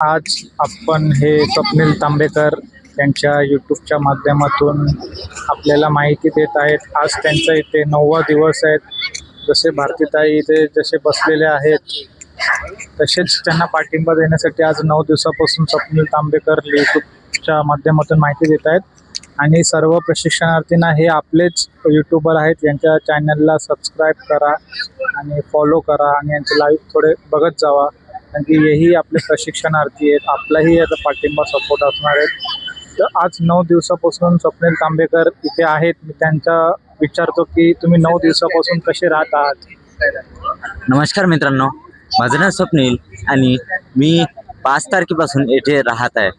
आज आपण हे स्वप्नील तांबेकर यांच्या यूट्यूबच्या माध्यमातून आपल्याला माहिती देत आहेत. आज त्यांचा इथे नववा दिवस आहेत जसे भारतीताई इथे जसे बसलेले आहेत तसेच त्यांना पाठिंबा देण्यासाठी आज नऊ दिवसापासून स्वप्नील तांबेकर यूट्यूबच्या माध्यमातून माहिती देत आहेत. आणि सर्व प्रशिक्षणार्थींना हे आपलेच यूट्यूबर आहेत. यांच्या चॅनलला सबस्क्राईब करा आणि फॉलो करा आणि यांचे लाईव्ह थोडे बघत जावा. कारण की हेही आपले प्रशिक्षणार्थी आहेत. आपलाही याचा पाठिंबा सपोर्ट असणार आहेत. तर आज नऊ दिवसापासून स्वप्नील तांबेकर इथे आहेत. मी त्यांचा विचारतो की तुम्ही नऊ दिवसापासून कसे राहत आहात? नमस्कार मित्रांनो. माझं नाव स्वप्नील आणि मी पाच तारखेपासून येथे राहत आहे.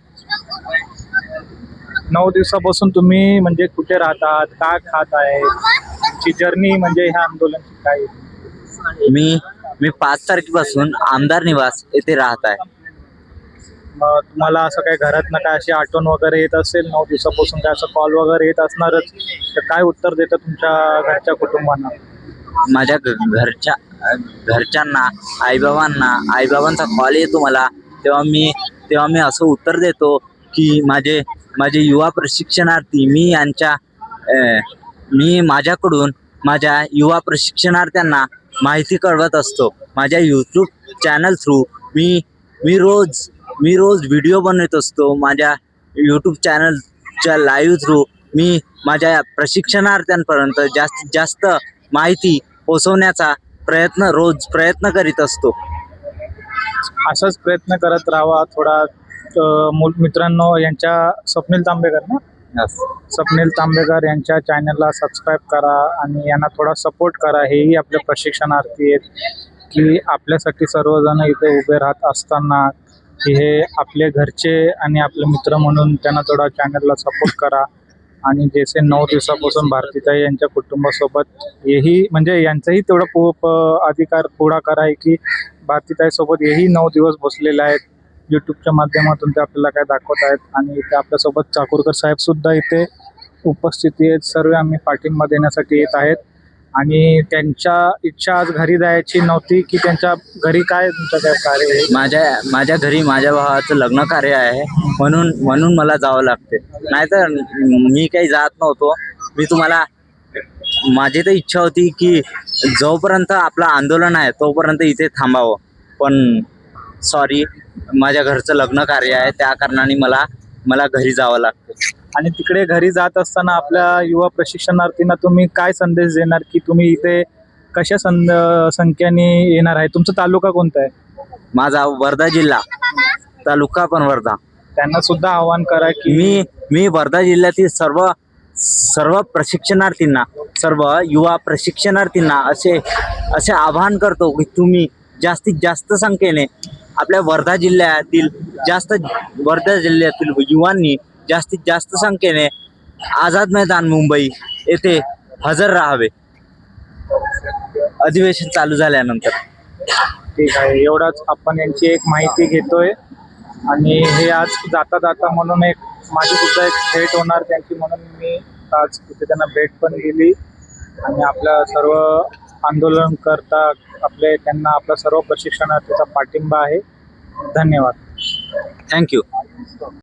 नऊ दिवसापासून तुम्ही म्हणजे कुठे राहतात काय खात आहे ची जर्नी म्हणजे ह्या आंदोलनाची काय? मी मी पाच तारखेपासून आमदार निवास येथे राहत आहे. मग तुम्हाला असं काही घरातनं काय अशी आठवण वगैरे येत असेल? नऊ दिवसापासून काय असं कॉल वगैरे येत असणारच. तर काय उत्तर देतं तुमच्या घरच्या कुटुंबांना? माझ्या घ- घरच्या घरच्यांना आईबाबांना आईबाबांचा कॉल येतो मला. तेव्हा मी तेव्हा मी असं उत्तर देतो की माझे माझे युवा प्रशिक्षणार्थी मी यांच्या मी माझ्याकडून माझ्या युवा प्रशिक्षणार्थ्यांना माहिती कळवत असतो. माझ्या यूट्यूब चॅनल थ्रू मी मी रोज मी रोज व्हिडिओ बनवत असतो. माझ्या यूट्यूब चॅनलच्या लाईव्ह थ्रू मी माझ्या प्रशिक्षणार्थ्यांपर्यंत जास्तीत जास्त माहिती पोचवण्याचा प्रयत्न रोज प्रयत्न करीत असतो. असाच प्रयत्न करत राहावा थोडा मूल मित्रांनो यांच्या स्वप्नील तांबेकर ना? स्वप्नील तांबेकर यांच्या चॅनलला सबस्क्राईब करा आणि यांना थोडा सपोर्ट करा. हेही आपले प्रशिक्षणार्थी आहेत की आपल्यासाठी सर्वजण इथे उभे राहत असताना की हे आपले घरचे आणि आपले मित्र म्हणून त्यांना थोडा चॅनलला सपोर्ट करा. आणि जसे नऊ दिवसापासून भारतीताई यांच्या कुटुंबासोबत हेही म्हणजे यांचाही तेवढा खूप प- अधिकार पुढाकार आहे की भारतीताईसोबत हेही नऊ दिवस बसलेले आहेत. यूट्यूबच्या माध्यमातून ते आपल्याला काय दाखवत आहेत आणि इथे आपल्यासोबत चाकूरकर साहेब सुद्धा इथे उपस्थिती आहेत. सर्व आम्ही पाठिंबा देण्यासाठी येत आहेत. आणि त्यांच्या इच्छा आज घरी जायची नव्हती की त्यांच्या घरी काय तुमचं काय कार्य आहे? माझ्या माझ्या घरी माझ्या भावाचं लग्न कार्य आहे. म्हणून म्हणून मला जावं लागते. नाहीतर मी काही जात नव्हतो. मी तुम्हाला माझी तर इच्छा होती की जोपर्यंत आपलं आंदोलन आहे तोपर्यंत इथे थांबावं. पण सॉरी माझ्या घरचं लग्न कार्य आहे. त्या कारणाने मला मला घरी जावं लागतं. आणि तिकडे घरी जात असताना आपल्या युवा प्रशिक्षणार्थींना तुम्ही काय संदेश देणार? की तुम्ही इथे कशा सं संख्येने येणार आहे? तुमचा तालुका कोणता आहे? माझा वर्धा जिल्हा. तालुका पण वर्धा. त्यांना सुद्धा आवाहन करा की मी मी वर्धा जिल्ह्यातील सर्व सर्व प्रशिक्षणार्थींना सर्व युवा प्रशिक्षणार्थींना असे असे आवाहन करतो की तुम्ही जास्तीत जास्त संख्येने आपल्या वर्धा जिल्ह्यातील जास्त वर्धा जिल्ह्यातील युवांनी जास्तीत जास्त संख्येने आझाद मैदान मुंबई येथे हजर राहावे. अधिवेशन चालू झाल्यानंतर. ठीक आहे एवढाच आपण यांची एक माहिती घेतोय. आणि हे आज जाता जाता म्हणून एक माझी सुद्धा एक भेट होणार त्यांची म्हणून मी आज तिथे त्यांना भेट पण दिली. आणि आपल्या सर्व आंदोलन करता आपले त्यांना आपला सर्व प्रशिक्षणार्थीचा पाठिंबा आहे. धन्यवाद. थँक्यू